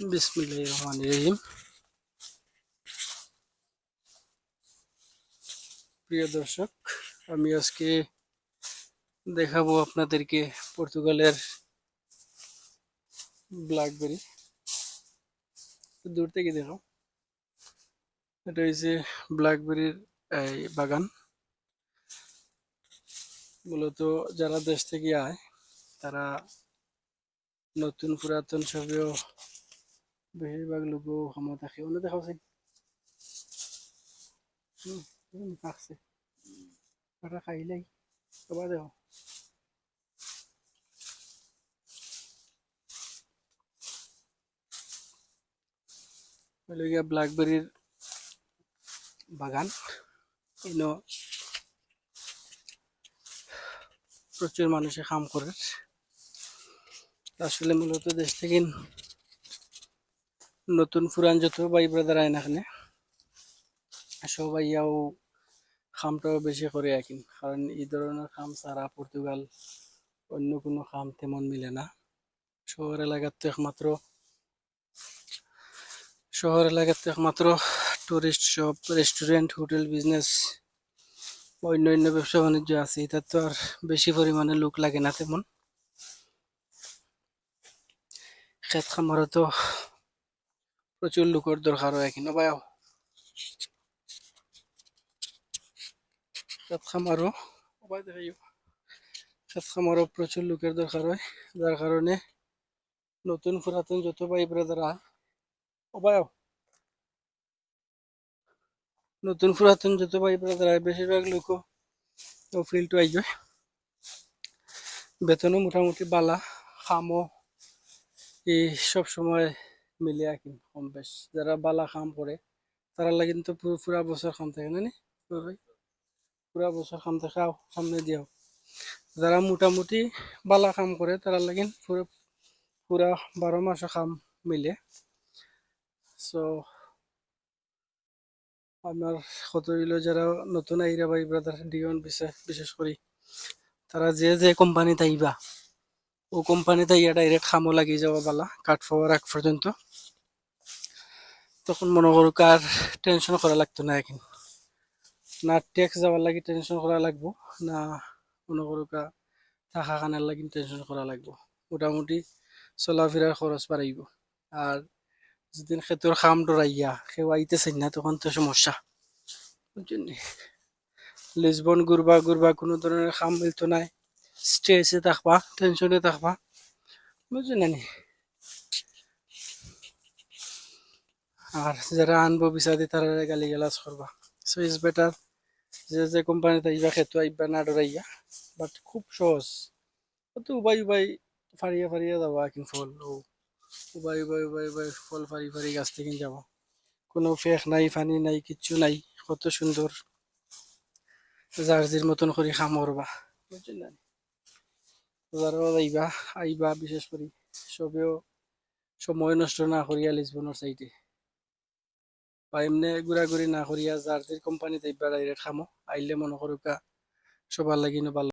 বিসমিল্লাহির রহমানির রহিম প্রিয় দর্শক, আমি আজকে দেখাবো আপনাদেরকে পর্তুগালের ব্ল্যাকবেরি দূর থেকে দেখো। এটা হচ্ছে ব্ল্যাকবেরির এই, বাগান। মূলত যারা দেশ থেকে আয়, তারা নতুন পুরাতন সবেও বেশিরভাগ লোকও সময় থাকে অন্য দেখাও চাই হুম থাকছে ওটা খাইলাই এবার দেখো ব্ল্যাকবেরির বাগান। ইনো প্রচুর মানুষে কাম করে আসলে মূলত দেশ থেকে নতুন পুরান যত ভাই ব্রাদার আয় না এখানে সবাই ইয়াও খামটাও বেশি করে এখন কারণ এই ধরনের খাম ছাড়া পর্তুগাল, অন্য কোনো খাম তেমন মিলে না। শহর এলাকার তো একমাত্র, শহর এলাকার তো একমাত্র tourist shop restaurant hotel business অন্য অন্য ব্যবসা বাণিজ্য আছে। এটা তো আর বেশি পরিমাণে লোক লাগে না তেমন। খেত খামারও তো প্রচুর লোকের দরকার হয় এখানে ভাই ক্ষেত খামারও ভাই দেখাইও। ক্ষেত খামারও প্রচুর লোকের দরকার হয়, যার কারণে নতুন পুরাতন যত ভাই ব্রাদার আয় নতুন পুরাতন যত ভাই ব্রাদার বেশিরভাগ লোকও ও ফিল্ড আই যায় বেতনও মোটামুটি বালা, খামও, এই সব সময় মিলে আঁকিন কম বেশ যারা বালা কাম করে তারা লাগে তো পুরো- পুরা বছর খাম থাকে না পুরো বছর খাম থাকে সামনে দিয়াও যারা মোটামুটি বালা কাম করে তারা লাগিন পুরো পুরা বারো মাসও খাম মিলে। সো আমার হইল যারা নতুন আইরা ভাই ব্রাদার ডিওন বিশেষ বিশেষ করে তারা যে যে কোম্পানিতে আইবা ও কোম্পানিতে ইয়া ডাইরেক্ট খামো লাগি যাওয়া বালা, কাঠ পাওয়ার আগ পর্যন্ত। তখন মনে করো কার টেনশন করা লাগতো না এখন। না ট্যাক্স যাওয়ার লাগি টেনশন করা লাগবো, না মনে করো থাকা খানার লাগি টেনশন করা লাগবো। মোটামুটি চলাফেরার খরচ বাড়াইব। আর যেদিন খেতের খাম ডরাইয়া কেউ আইতেছেন না, তখন তো সমস্যা। বুঝছেন? লিসবন ঘুরবা ঘুরবা কোনো ধরনের খাম মিলতো নাই। স্ট্রেসে থাকবা টেনশনে থাকবা বুঝছেন না নি? আর যারা আনব বিচারি তারা গালি গালাজ করবা। সো ইজ বেটার যে যে কোম্পানিতে আইবা খেতো আইবা না ডরাইয়া। বাট খুব সহজ। তো উবাই উবাই ফারিয়া ফারিয়া যাবা কিন ফল। ও, উবাই উবাই উবাই উবাই ফল ফারি ফারি গাছ থেকে যাব। কোনো ফেক নাই পানি নাই, কিচ্ছু নাই। কত সুন্দর। জার্জির মতন করে খাম করবা। বুঝছেন না যারাও আইবা আইবা বিশেষ করে সবেও সময় নষ্ট না করিয়া লিসবনের সাইডে বা এমনি ঘুরাঘুরি না করিয়া জার্জির কোম্পানিতে আইবা ডাইরেক্ট খামো। আইলে মনে করুকা সবার লাগিনো ভালো